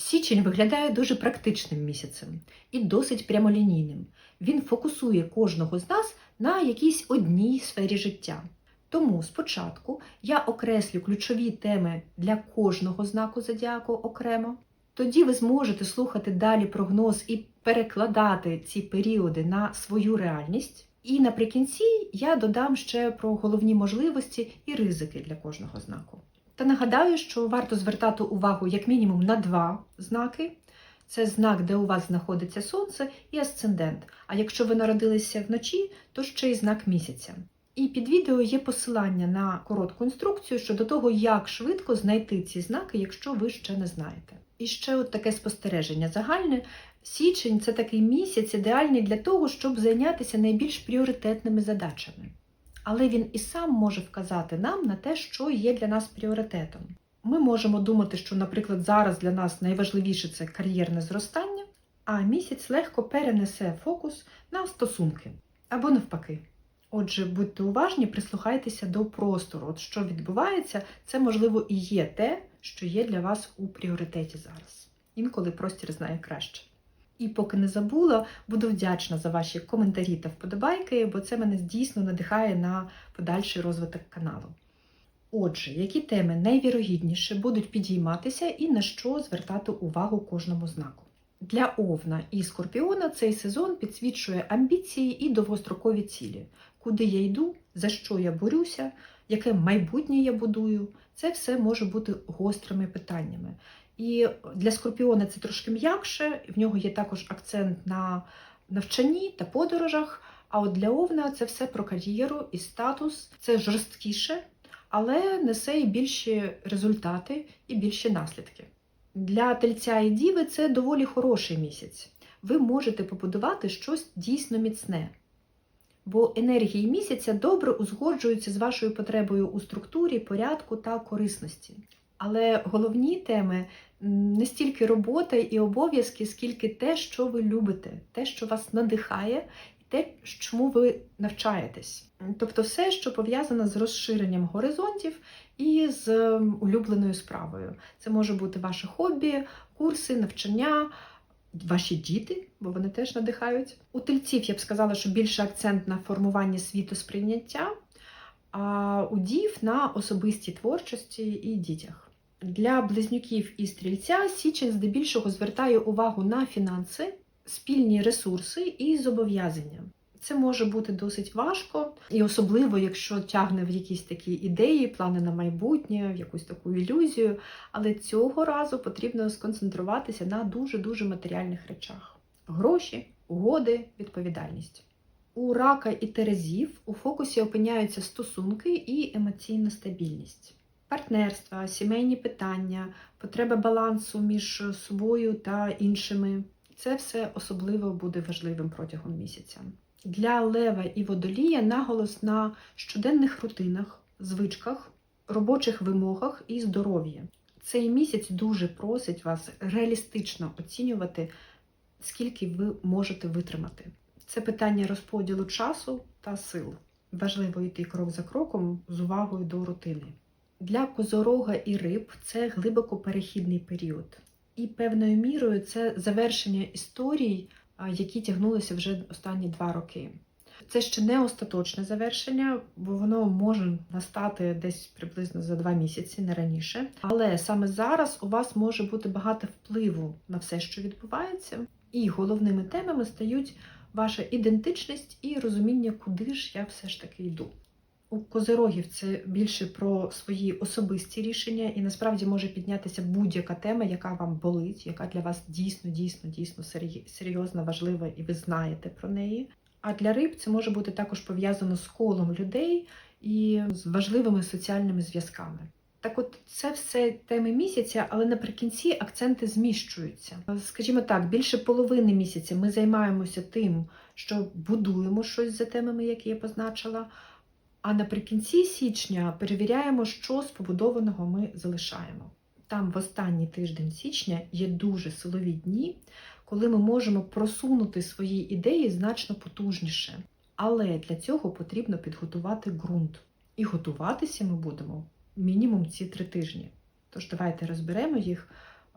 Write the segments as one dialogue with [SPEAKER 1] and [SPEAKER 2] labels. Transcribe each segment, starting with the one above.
[SPEAKER 1] Січень виглядає дуже практичним місяцем і досить прямолінійним. Він фокусує кожного з нас на якійсь одній сфері життя. Тому спочатку я окреслю ключові теми для кожного знаку зодіаку окремо. Тоді ви зможете слухати далі прогноз і перекладати ці періоди на свою реальність. І наприкінці я додам ще про головні можливості і ризики для кожного знаку. Та нагадаю, що варто звертати увагу як мінімум на два знаки. Це знак, де у вас знаходиться сонце, і асцендент. А якщо ви народилися вночі, то ще й знак місяця. І під відео є посилання на коротку інструкцію щодо того, як швидко знайти ці знаки, якщо ви ще не знаєте. І ще от таке спостереження загальне. Січень це такий місяць, ідеальний для того, щоб зайнятися найбільш пріоритетними задачами. Але він і сам може вказати нам на те, що є для нас пріоритетом. Ми можемо думати, що, наприклад, зараз для нас найважливіше це кар'єрне зростання, а місяць легко перенесе фокус на стосунки або навпаки. Отже, будьте уважні, прислухайтеся до простору. От що відбувається, це можливо і є те, що є для вас у пріоритеті зараз. Інколи простір знає краще. І поки не забула, буду вдячна за ваші коментарі та вподобайки, бо це мене дійсно надихає на подальший розвиток каналу. Отже, які теми найвірогідніше будуть підійматися і на що звертати увагу кожному знаку? Для Овна і Скорпіона цей сезон підсвічує амбіції і довгострокові цілі, куди я йду, за що я борюся, яке майбутнє я будую. Це все може бути гострими питаннями. І для Скорпіона це трошки м'якше, в нього є також акцент на навчанні та подорожах. А от для Овна це все про кар'єру і статус, це жорсткіше, але несе і більші результати, і більші наслідки. Для тельця і діви це доволі хороший місяць. Ви можете побудувати щось дійсно міцне. Бо енергії місяця добре узгоджуються з вашою потребою у структурі, порядку та корисності. Але головні теми не стільки робота і обов'язки, скільки те, що ви любите, те, що вас надихає, і те, чому ви навчаєтесь. Тобто все, що пов'язане з розширенням горизонтів і з улюбленою справою. Це може бути ваше хобі, курси, навчання. Ваші діти, бо вони теж надихають. У тельців я б сказала, що більше акцент на формування світосприйняття, а у дів на особистій творчості і дітях. Для близнюків і стрільця січень здебільшого звертає увагу на фінанси, спільні ресурси і зобов'язання. Це може бути досить важко, і особливо, якщо тягне в якісь такі ідеї, плани на майбутнє, в якусь таку ілюзію. Але цього разу потрібно сконцентруватися на дуже-дуже матеріальних речах: гроші, угоди, відповідальність. У рака і терезів у фокусі опиняються стосунки і емоційна стабільність, партнерства, сімейні питання, потреба балансу між собою та іншими. Це все особливо буде важливим протягом місяця. Для лева і водолія наголос на щоденних рутинах, звичках, робочих вимогах і здоров'ї. Цей місяць дуже просить вас реалістично оцінювати, скільки ви можете витримати. Це питання розподілу часу та сил. Важливо йти крок за кроком з увагою до рутини. Для козорога і риб це глибоко перехідний період. І певною мірою це завершення історій, які тягнулися вже останні два роки. Це ще не остаточне завершення, бо воно може настати десь приблизно за два місяці, не раніше. Але саме зараз у вас може бути багато впливу на все, що відбувається, і головними темами стають ваша ідентичність і розуміння, куди ж я все ж таки йду. У козирогів це більше про свої особисті рішення, і насправді може піднятися будь-яка тема, яка вам болить, яка для вас дійсно, дійсно, дійсно серйозна, важлива, і ви знаєте про неї. А для риб це може бути також пов'язано з колом людей і з важливими соціальними зв'язками. Так, от це все теми місяця, але наприкінці акценти зміщуються. Скажімо так, більше половини місяця ми займаємося тим, що будуємо щось за темами, які я позначила. А наприкінці січня перевіряємо, що з побудованого ми залишаємо. Там в останній тиждень січня є дуже силові дні, коли ми можемо просунути свої ідеї значно потужніше. Але для цього потрібно підготувати ґрунт. І готуватися ми будемо мінімум ці три тижні. Тож давайте розберемо їх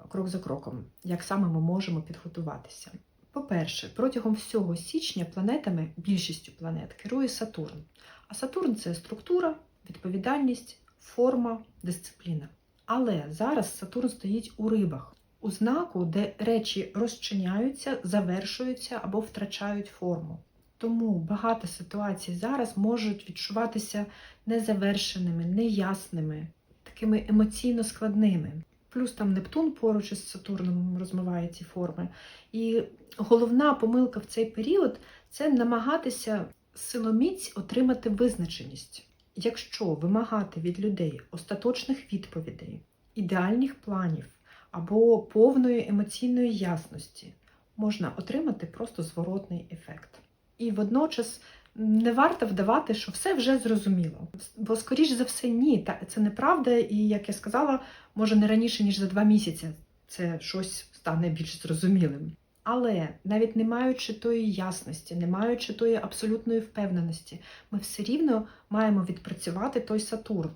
[SPEAKER 1] крок за кроком, як саме ми можемо підготуватися. По-перше, протягом всього січня планетами, більшістю планет, керує Сатурн. А Сатурн це структура, відповідальність, форма, дисципліна. Але зараз Сатурн стоїть у рибах, у знаку, де речі розчиняються, завершуються або втрачають форму. Тому багато ситуацій зараз можуть відчуватися незавершеними, неясними, такими емоційно складними. Плюс там Нептун поруч із Сатурном розмиває ці форми. І головна помилка в цей період це намагатися силоміць отримати визначеність. Якщо вимагати від людей остаточних відповідей, ідеальних планів або повної емоційної ясності, можна отримати просто зворотний ефект. І водночас не варто вдавати, що все вже зрозуміло. Бо, скоріш за все, ні, та- це неправда, і як я сказала, може не раніше, ніж за два місяці це щось стане більш зрозумілим. Але навіть не маючи тої ясності, не маючи тої абсолютної впевненості, ми все рівно маємо відпрацювати той Сатурн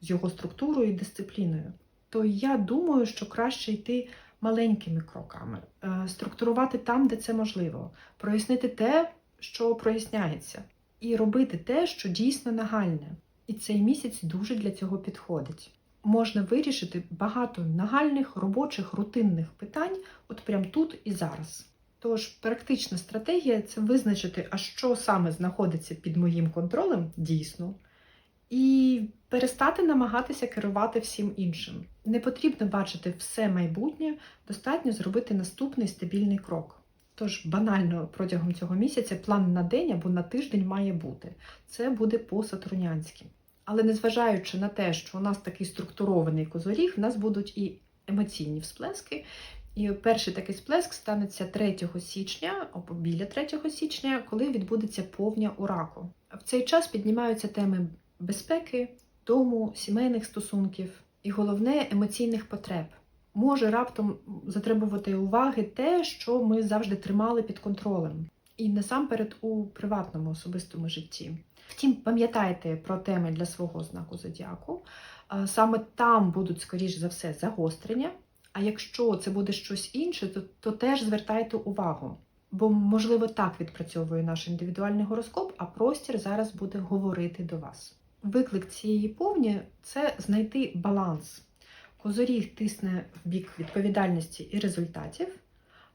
[SPEAKER 1] з його структурою і дисципліною. То я думаю, що краще йти маленькими кроками, е, структурувати там, де це можливо, прояснити те, що проясняється, і робити те, що дійсно нагальне. І цей місяць дуже для цього підходить. Можна вирішити багато нагальних робочих рутинних питань, от прямо тут і зараз. Тож практична стратегія це визначити, а що саме знаходиться під моїм контролем дійсно, і перестати намагатися керувати всім іншим. Не потрібно бачити все майбутнє, достатньо зробити наступний стабільний крок. Тож банально протягом цього місяця план на день або на тиждень має бути. Це буде по-сатурнянськи. Але незважаючи на те, що у нас такий структурований козоріг, в нас будуть і емоційні всплески. І перший такий сплеск станеться 3 січня або біля 3 січня, коли відбудеться повня у раку. В цей час піднімаються теми безпеки, дому, сімейних стосунків і головне емоційних потреб. Може раптом затребувати уваги те, що ми завжди тримали під контролем, і насамперед у приватному особистому житті. Втім, пам'ятайте про теми для свого знаку зодіаку. Саме там будуть, скоріш за все, загострення. А якщо це буде щось інше, то, то теж звертайте увагу. Бо, можливо, так відпрацьовує наш індивідуальний гороскоп, а простір зараз буде говорити до вас. Виклик цієї повні це знайти баланс. Козоріг тисне в бік відповідальності і результатів,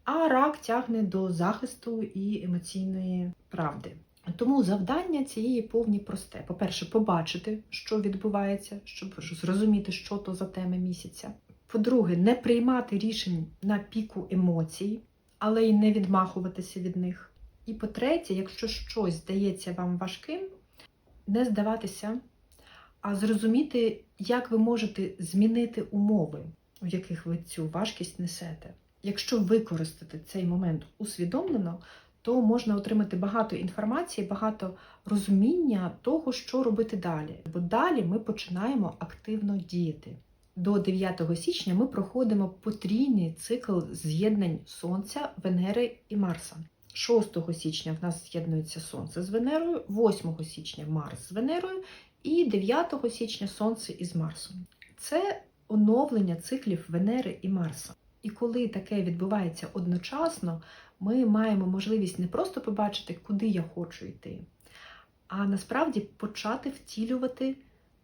[SPEAKER 1] а рак тягне до захисту і емоційної правди. Тому завдання цієї повні просте. По-перше, побачити, що відбувається, щоб зрозуміти, що то за теми місяця. По-друге, не приймати рішень на піку емоцій, але й не відмахуватися від них. І по-третє, якщо щось здається вам важким, не здаватися, а зрозуміти, як ви можете змінити умови, у яких ви цю важкість несете. Якщо використати цей момент усвідомлено, то можна отримати багато інформації, багато розуміння того, що робити далі. Бо далі ми починаємо активно діяти. До 9 січня ми проходимо потрійний цикл з'єднань Сонця, Венери і Марса. 6 січня в нас з'єднується Сонце з Венерою, 8 січня Марс з Венерою і 9 січня Сонце із Марсом. Це оновлення циклів Венери і Марса. І коли таке відбувається одночасно, ми маємо можливість не просто побачити, куди я хочу йти, а насправді почати втілювати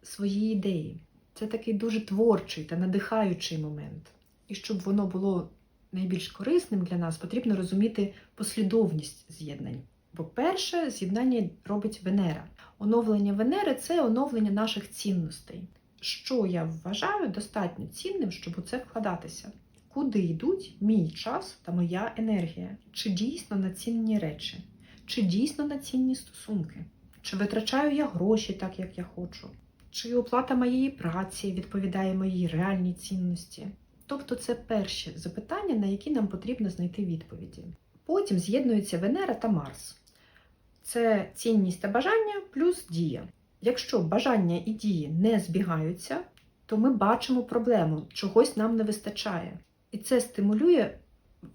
[SPEAKER 1] свої ідеї. Це такий дуже творчий та надихаючий момент. І щоб воно було найбільш корисним для нас, потрібно розуміти послідовність з'єднань. Бо перше з'єднання робить Венера. Оновлення Венери це оновлення наших цінностей. Що я вважаю достатньо цінним, щоб у це вкладатися? Куди йдуть мій час та моя енергія? Чи дійсно на цінні речі? Чи дійсно на цінні стосунки? Чи витрачаю я гроші так, як я хочу? Чи оплата моєї праці відповідає моїй реальній цінності? Тобто це перші запитання, на які нам потрібно знайти відповіді. Потім з'єднуються Венера та Марс. Це цінність та бажання плюс дія. Якщо бажання і дії не збігаються, то ми бачимо проблему, чогось нам не вистачає. І це стимулює,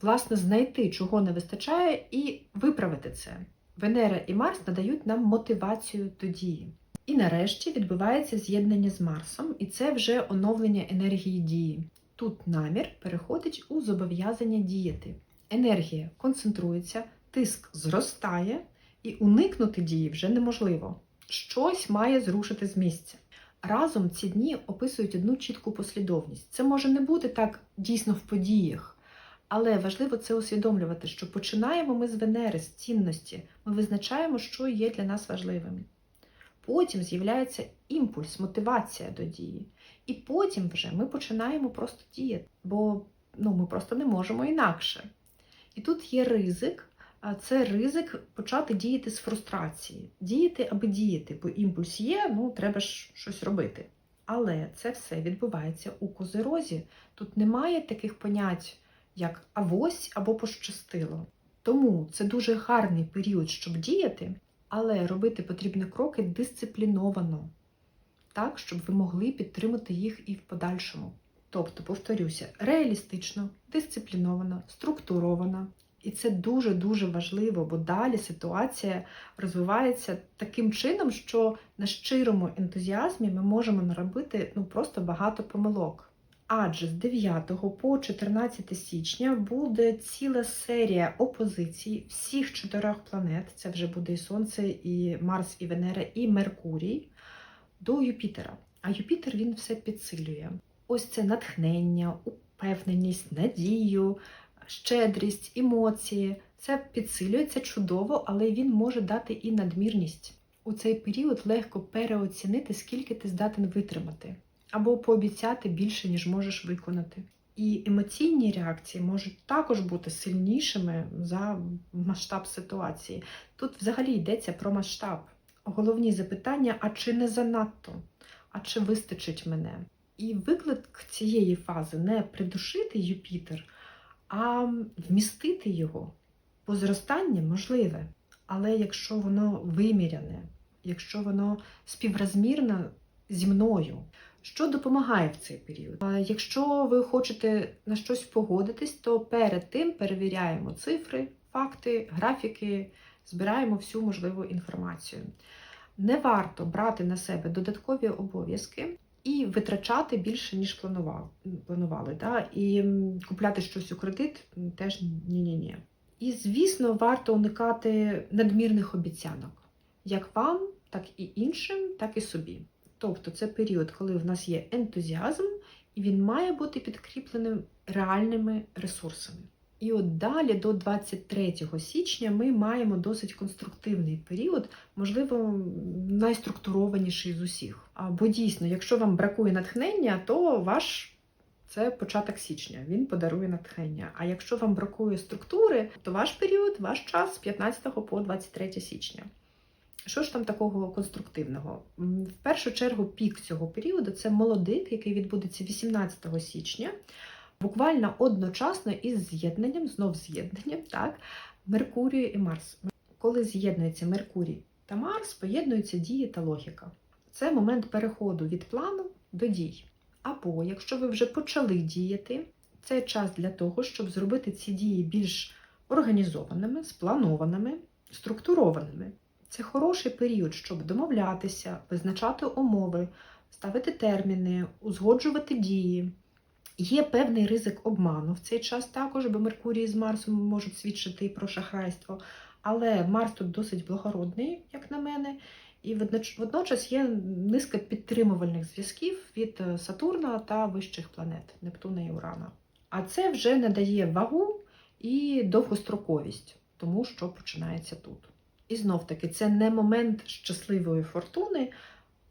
[SPEAKER 1] власне, знайти, чого не вистачає, і виправити це. Венера і Марс надають нам мотивацію до дії. І нарешті відбувається з'єднання з Марсом, і це вже оновлення енергії дії. Тут намір переходить у зобов'язання діяти. Енергія концентрується, тиск зростає, і уникнути дії вже неможливо. Щось має зрушити з місця. Разом ці дні описують одну чітку послідовність. Це може не бути так дійсно в подіях, але важливо це усвідомлювати, що починаємо ми з Венери, з цінності. Ми визначаємо, що є для нас важливим. Потім з'являється імпульс, мотивація до дії. І потім вже ми починаємо просто діяти, бо ну, ми просто не можемо інакше. І тут є ризик, це ризик почати діяти з фрустрації. Діяти, аби діяти, бо імпульс є, ну треба ж щось робити. Але це все відбувається у козирозі. Тут немає таких понять, як авось або пощастило. Тому це дуже гарний період, щоб діяти, але робити потрібні кроки дисципліновано, так, щоб ви могли підтримати їх і в подальшому. Тобто, повторюся, реалістично, дисципліновано, структуровано. І це дуже-дуже важливо, бо далі ситуація розвивається таким чином, що на щирому ентузіазмі ми можемо наробити ну, просто багато помилок. Адже з 9 по 14 січня буде ціла серія опозицій всіх чотирьох планет. Це вже буде і Сонце, і Марс, і Венера, і Меркурій до Юпітера. А Юпітер він все підсилює. Ось це натхнення, упевненість, надію, щедрість, емоції. Це підсилюється чудово, але він може дати і надмірність. У цей період легко переоцінити, скільки ти здатен витримати, або пообіцяти більше, ніж можеш виконати. І емоційні реакції можуть також бути сильнішими за масштаб ситуації. Тут взагалі йдеться про масштаб. Головні запитання: а чи не занадто? А чи вистачить мене? І виклик цієї фази не придушити Юпітер, а вмістити його. Бо зростання можливе, але якщо воно виміряне, якщо воно співрозмірне зі мною, що допомагає в цей період? Якщо ви хочете на щось погодитись, то перед тим перевіряємо цифри, факти, графіки, збираємо всю можливу інформацію. Не варто брати на себе додаткові обов'язки і витрачати більше, ніж планували. планували да? І купляти щось у кредит теж ні-ні-ні. І, звісно, варто уникати надмірних обіцянок, як вам, так і іншим, так і собі. Тобто це період, коли в нас є ентузіазм, і він має бути підкріпленим реальними ресурсами. І от далі, до 23 січня, ми маємо досить конструктивний період, можливо, найструктурованіший з усіх. Бо дійсно, якщо вам бракує натхнення, то ваш це початок січня, він подарує натхнення. А якщо вам бракує структури, то ваш період, ваш час з 15 по 23 січня. Що ж там такого конструктивного? В першу чергу пік цього періоду це молодик, який відбудеться 18 січня, буквально одночасно із з'єднанням, знов з'єднанням, так, Меркурію і Марс. Коли з'єднується Меркурій та Марс, поєднуються дії та логіка. Це момент переходу від плану до дій. Або якщо ви вже почали діяти, це час для того, щоб зробити ці дії більш організованими, спланованими, структурованими. Це хороший період, щоб домовлятися, визначати умови, ставити терміни, узгоджувати дії. Є певний ризик обману в цей час також, бо Меркурій з Марсом можуть свідчити про шахрайство. Але Марс тут досить благородний, як на мене, і водночас є низка підтримувальних зв'язків від е, Сатурна та вищих планет Нептуна і Урана. А це вже надає вагу і довгостроковість тому, що починається тут. І знов таки, це не момент щасливої фортуни,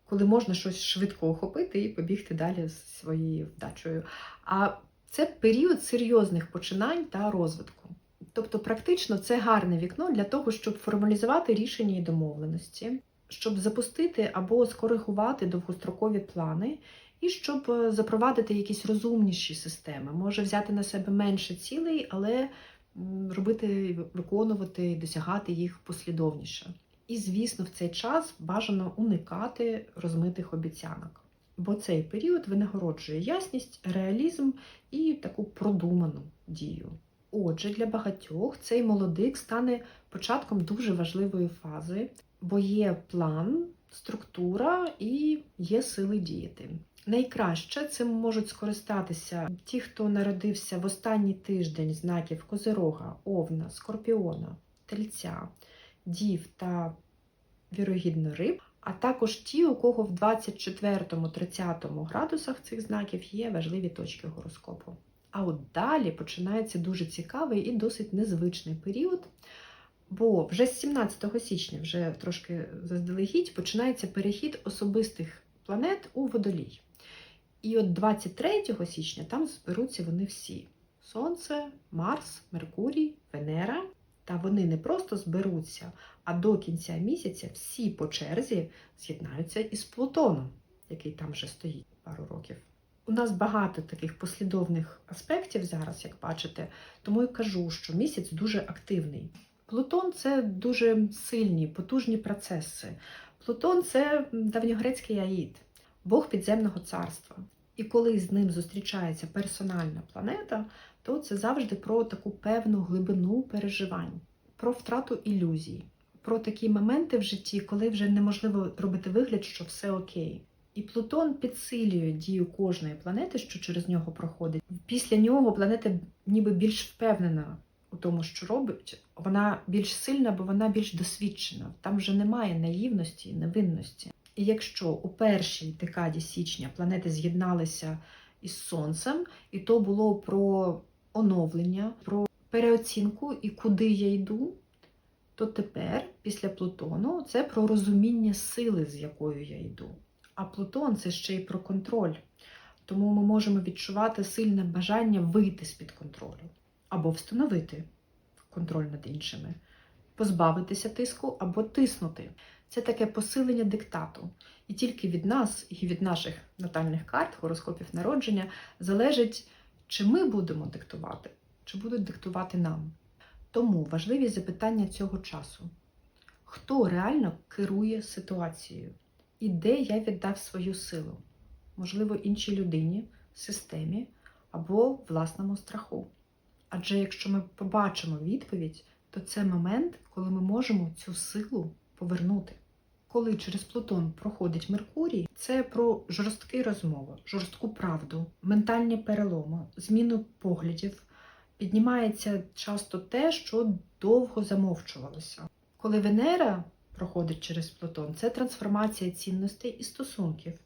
[SPEAKER 1] коли можна щось швидко охопити і побігти далі з своєю вдачею. А це період серйозних починань та розвитку. Тобто, практично це гарне вікно для того, щоб формалізувати рішення і домовленості, щоб запустити або скоригувати довгострокові плани, і щоб е, запровадити якісь розумніші системи. Може взяти на себе менше цілей, але робити, виконувати, досягати їх послідовніше. І, звісно, в цей час бажано уникати розмитих обіцянок, бо цей період винагороджує ясність, реалізм і таку продуману дію. Отже, для багатьох цей молодик стане початком дуже важливої фази, бо є план, структура і є сили діяти. Найкраще цим можуть скористатися ті, хто народився в останній тиждень знаків Козирога, Овна, Скорпіона, Тельця, Дів та вірогідно риб, а також ті, у кого в 24-30 градусах цих знаків є важливі точки гороскопу. А от далі починається дуже цікавий і досить незвичний період. Бо вже з 17 січня, вже трошки заздалегідь, починається перехід особистих планет у водолій. І от 23 січня там зберуться вони всі: Сонце, Марс, Меркурій, Венера. Та вони не просто зберуться, а до кінця місяця всі по черзі з'єднаються із Плутоном, який там вже стоїть пару років. У нас багато таких послідовних аспектів зараз, як бачите, тому і кажу, що місяць дуже активний. Плутон це дуже сильні, потужні процеси. Плутон це давньогрецький аїд, Бог підземного царства. І коли з ним зустрічається персональна планета, то це завжди про таку певну глибину переживань, про втрату ілюзій, про такі моменти в житті, коли вже неможливо робити вигляд, що все окей. І Плутон підсилює дію кожної планети, що через нього проходить. Після нього планета ніби більш впевнена у тому, що робить. Вона більш сильна, бо вона більш досвідчена. Там вже немає наївності, невинності. І якщо у першій декаді січня планети з'єдналися із Сонцем, і то було про оновлення, про переоцінку і куди я йду, то тепер, після Плутону, це про розуміння сили, з якою я йду. А Плутон це ще й про контроль. Тому ми можемо відчувати сильне бажання вийти з-під контролю або встановити контроль над іншими, позбавитися тиску або тиснути. Це таке посилення диктату. І тільки від нас і від наших натальних карт, гороскопів народження залежить, чи ми будемо диктувати, чи будуть диктувати нам. Тому важливі запитання цього часу: хто реально керує ситуацією? І де я віддав свою силу? Можливо, іншій людині, системі або власному страху. Адже якщо ми побачимо відповідь, то це момент, коли ми можемо цю силу повернути. Коли через Плутон проходить Меркурій, це про жорсткі розмови, жорстку правду, ментальні переломи, зміну поглядів. Піднімається часто те, що довго замовчувалося. Коли Венера проходить через Плутон, це трансформація цінностей і стосунків.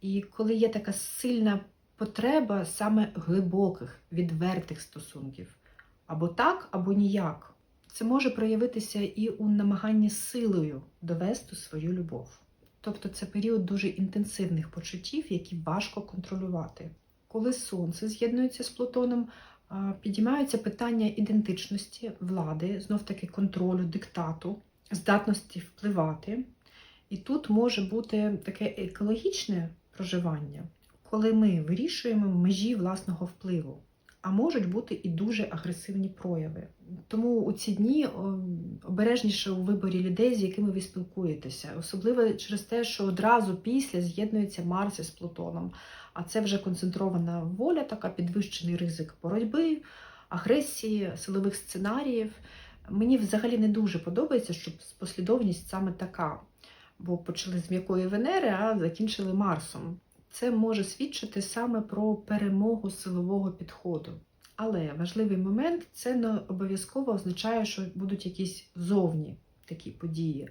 [SPEAKER 1] І коли є така сильна потреба саме глибоких, відвертих стосунків, або так, або ніяк. Це може проявитися і у намаганні силою довести свою любов. Тобто це період дуже інтенсивних почуттів, які важко контролювати. Коли сонце з'єднується з Плутоном, підіймаються питання ідентичності, влади, знов-таки контролю, диктату, здатності впливати. І тут може бути таке екологічне проживання, коли ми вирішуємо межі власного впливу а можуть бути і дуже агресивні прояви. Тому у ці дні обережніше у виборі людей, з якими ви спілкуєтеся, особливо через те, що одразу після з'єднується Марс із Плутоном. А це вже концентрована воля, така підвищений ризик боротьби, агресії, силових сценаріїв. Мені взагалі не дуже подобається, щоб послідовність саме така. Бо почали з м'якої Венери, а закінчили Марсом це може свідчити саме про перемогу силового підходу. Але важливий момент це не обов'язково означає, що будуть якісь зовні такі події.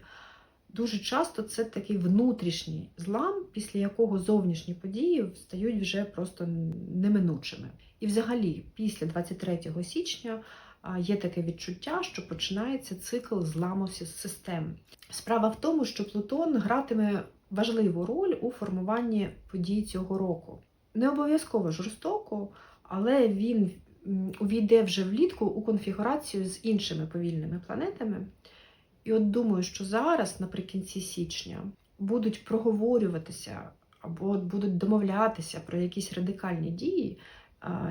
[SPEAKER 1] Дуже часто це такий внутрішній злам, після якого зовнішні події стають вже просто неминучими. І, взагалі, після 23 січня є таке відчуття, що починається цикл зламу систем. Справа в тому, що Плутон гратиме важливу роль у формуванні подій цього року. Не обов'язково жорстоко, але він увійде вже влітку у конфігурацію з іншими повільними планетами. І от думаю, що зараз, наприкінці січня, будуть проговорюватися або будуть домовлятися про якісь радикальні дії,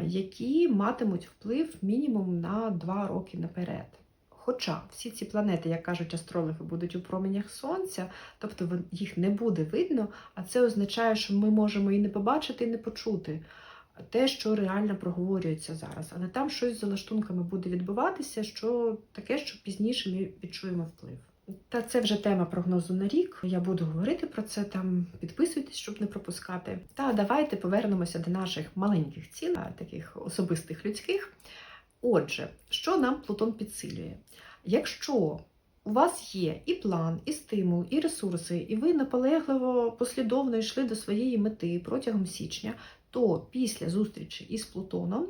[SPEAKER 1] які матимуть вплив мінімум на два роки наперед. Хоча всі ці планети, як кажуть астрологи, будуть у променях сонця, тобто їх не буде видно, а це означає, що ми можемо і не побачити, і не почути те, що реально проговорюється зараз. Але там щось за лаштунками буде відбуватися, що таке, що пізніше ми відчуємо вплив. Та це вже тема прогнозу на рік. Я буду говорити про це там. Підписуйтесь, щоб не пропускати. Та давайте повернемося до наших маленьких цілей, таких особистих людських. Отже, що нам Плутон підсилює? Якщо у вас є і план, і стимул, і ресурси, і ви наполегливо послідовно йшли до своєї мети протягом січня, то після зустрічі із Плутоном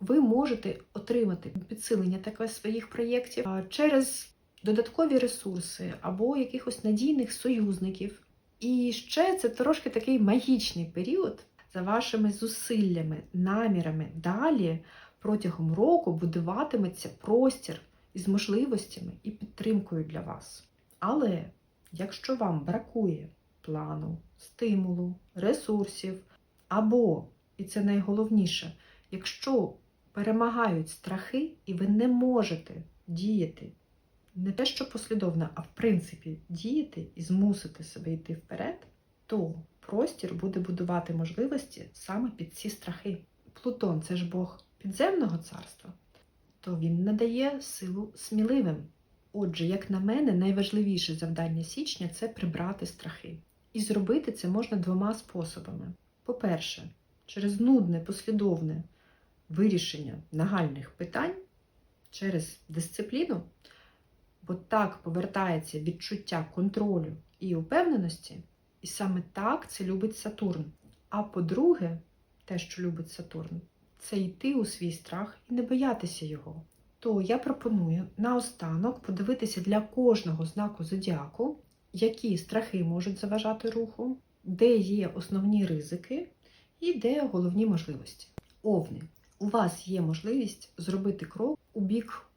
[SPEAKER 1] ви можете отримати підсилення таке своїх проєктів через додаткові ресурси або якихось надійних союзників. І ще це трошки такий магічний період за вашими зусиллями, намірами. Далі протягом року будуватиметься простір із можливостями і підтримкою для вас. Але якщо вам бракує плану, стимулу, ресурсів, або, і це найголовніше, якщо перемагають страхи, і ви не можете діяти не те, що послідовно, а в принципі діяти і змусити себе йти вперед, то простір буде будувати можливості саме під ці страхи. Плутон це ж Бог підземного царства, то він надає силу сміливим. Отже, як на мене, найважливіше завдання січня це прибрати страхи. І зробити це можна двома способами. По-перше, через нудне, послідовне вирішення нагальних питань через дисципліну, бо так повертається відчуття контролю і упевненості, і саме так це любить Сатурн. А по-друге, те, що любить Сатурн, це йти у свій страх і не боятися його. То я пропоную наостанок подивитися для кожного знаку зодіаку, які страхи можуть заважати руху, де є основні ризики і де головні можливості. Овни, у вас є можливість зробити крок у бік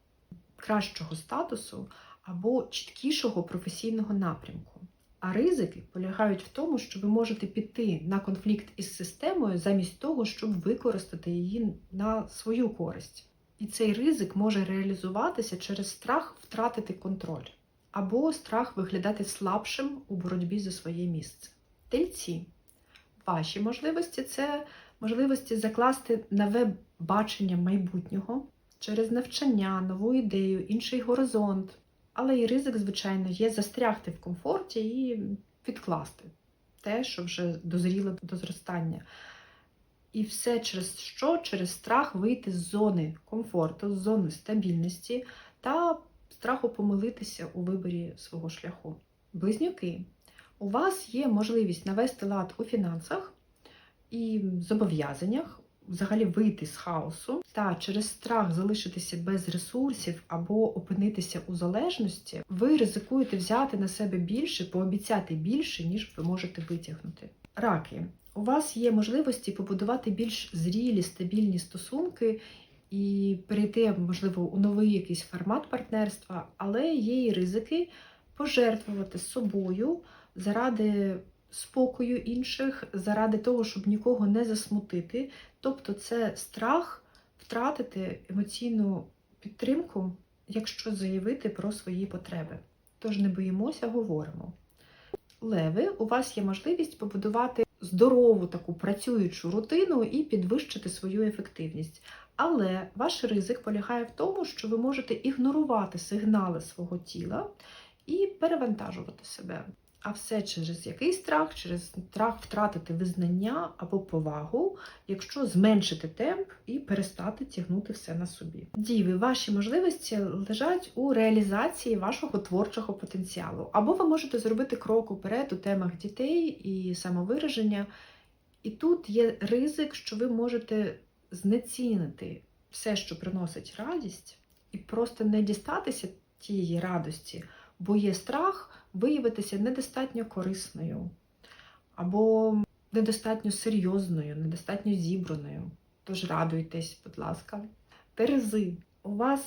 [SPEAKER 1] кращого статусу або чіткішого професійного напрямку. А ризики полягають в тому, що ви можете піти на конфлікт із системою замість того, щоб використати її на свою користь. І цей ризик може реалізуватися через страх втратити контроль або страх виглядати слабшим у боротьбі за своє місце. Тельці. Ваші можливості це можливості закласти нове бачення майбутнього через навчання, нову ідею, інший горизонт. Але і ризик, звичайно, є застрягти в комфорті і відкласти те, що вже дозріло до зростання. І все через що? Через страх вийти з зони комфорту, з зони стабільності та страху помилитися у виборі свого шляху. Близнюки, у вас є можливість навести лад у фінансах і зобов'язаннях, взагалі вийти з хаосу, та через страх залишитися без ресурсів або опинитися у залежності, ви ризикуєте взяти на себе більше, пообіцяти більше, ніж ви можете витягнути. Раки, у вас є можливості побудувати більш зрілі, стабільні стосунки і перейти, можливо, у новий якийсь формат партнерства, але є і ризики пожертвувати собою заради спокою інших, заради того, щоб нікого не засмутити. Тобто, це страх втратити емоційну підтримку, якщо заявити про свої потреби. Тож не боїмося, говоримо. Леви, у вас є можливість побудувати здорову таку працюючу рутину і підвищити свою ефективність. Але ваш ризик полягає в тому, що ви можете ігнорувати сигнали свого тіла і перевантажувати себе. А все через який страх? Через страх втратити визнання або повагу, якщо зменшити темп і перестати тягнути все на собі. Діви, ваші можливості лежать у реалізації вашого творчого потенціалу. Або ви можете зробити крок уперед у темах дітей і самовираження. І тут є ризик, що ви можете знецінити все, що приносить радість, і просто не дістатися тієї радості, бо є страх виявитися недостатньо корисною, або недостатньо серйозною, недостатньо зібраною. Тож радуйтесь, будь ласка. Терези, у вас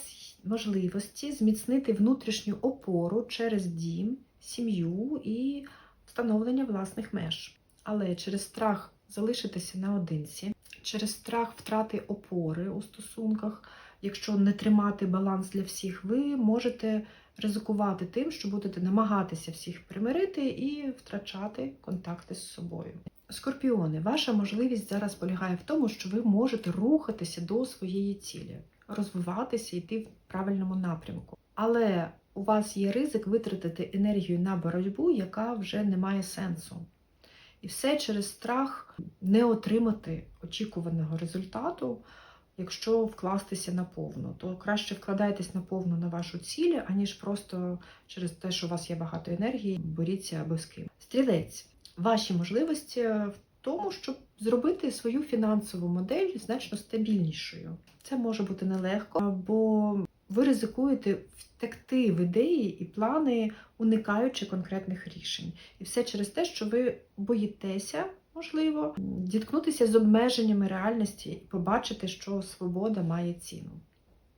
[SPEAKER 1] можливості зміцнити внутрішню опору через дім, сім'ю і встановлення власних меж. Але через страх залишитися наодинці, через страх втрати опори у стосунках, якщо не тримати баланс для всіх, ви можете ризикувати тим, що будете намагатися всіх примирити і втрачати контакти з собою. Скорпіони, ваша можливість зараз полягає в тому, що ви можете рухатися до своєї цілі, розвиватися, йти в правильному напрямку. Але у вас є ризик витратити енергію на боротьбу, яка вже не має сенсу. І все через страх не отримати очікуваного результату, якщо вкластися наповну. То краще вкладайтесь наповну на вашу цілі, аніж просто через те, що у вас є багато енергії, боріться аби з ким. Стрілець, ваші можливості в тому, щоб зробити свою фінансову модель значно стабільнішою. Це може бути нелегко, бо ви ризикуєте втекти в ідеї і плани, уникаючи конкретних рішень. І все через те, що ви боїтеся, можливо, діткнутися з обмеженнями реальності і побачити, що свобода має ціну.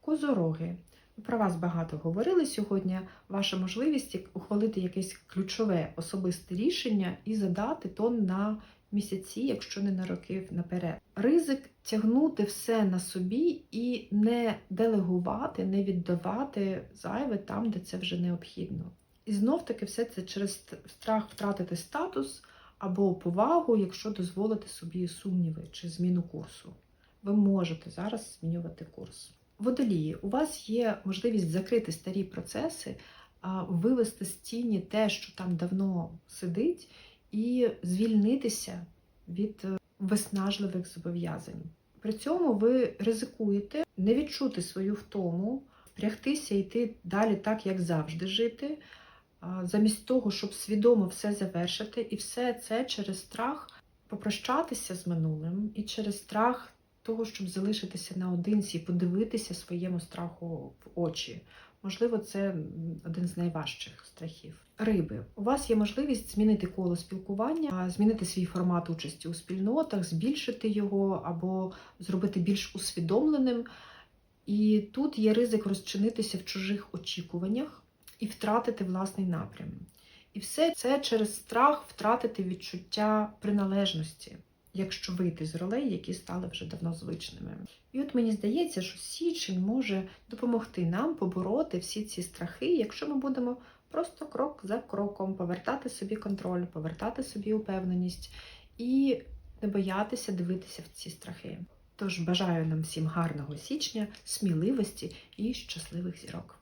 [SPEAKER 1] Козороги. Про вас багато говорили сьогодні. Ваша можливість ухвалити якесь ключове особисте рішення і задати тон на місяці, якщо не на роки наперед. Ризик тягнути все на собі і не делегувати, не віддавати зайве там, де це вже необхідно. І знов таки все це через страх втратити статус або повагу, якщо дозволити собі сумніви чи зміну курсу. Ви можете зараз змінювати курс. Водолії, у вас є можливість закрити старі процеси, вивести з тіні те, що там давно сидить, і звільнитися від е, виснажливих зобов'язань. При цьому ви ризикуєте не відчути свою втому, впрягтися і йти далі так, як завжди жити, замість того, щоб свідомо все завершити, і все це через страх попрощатися з минулим і через страх того, щоб залишитися наодинці і подивитися своєму страху в очі. Можливо, це один з найважчих страхів. Риби, у вас є можливість змінити коло спілкування, змінити свій формат участі у спільнотах, збільшити його або зробити більш усвідомленим. І тут є ризик розчинитися в чужих очікуваннях і втратити власний напрям. І все це через страх втратити відчуття приналежності, якщо вийти з ролей, які стали вже давно звичними. І от мені здається, що січень може допомогти нам побороти всі ці страхи, якщо ми будемо просто крок за кроком повертати собі контроль, повертати собі упевненість і не боятися дивитися в ці страхи. Тож бажаю нам всім гарного січня, сміливості і щасливих зірок.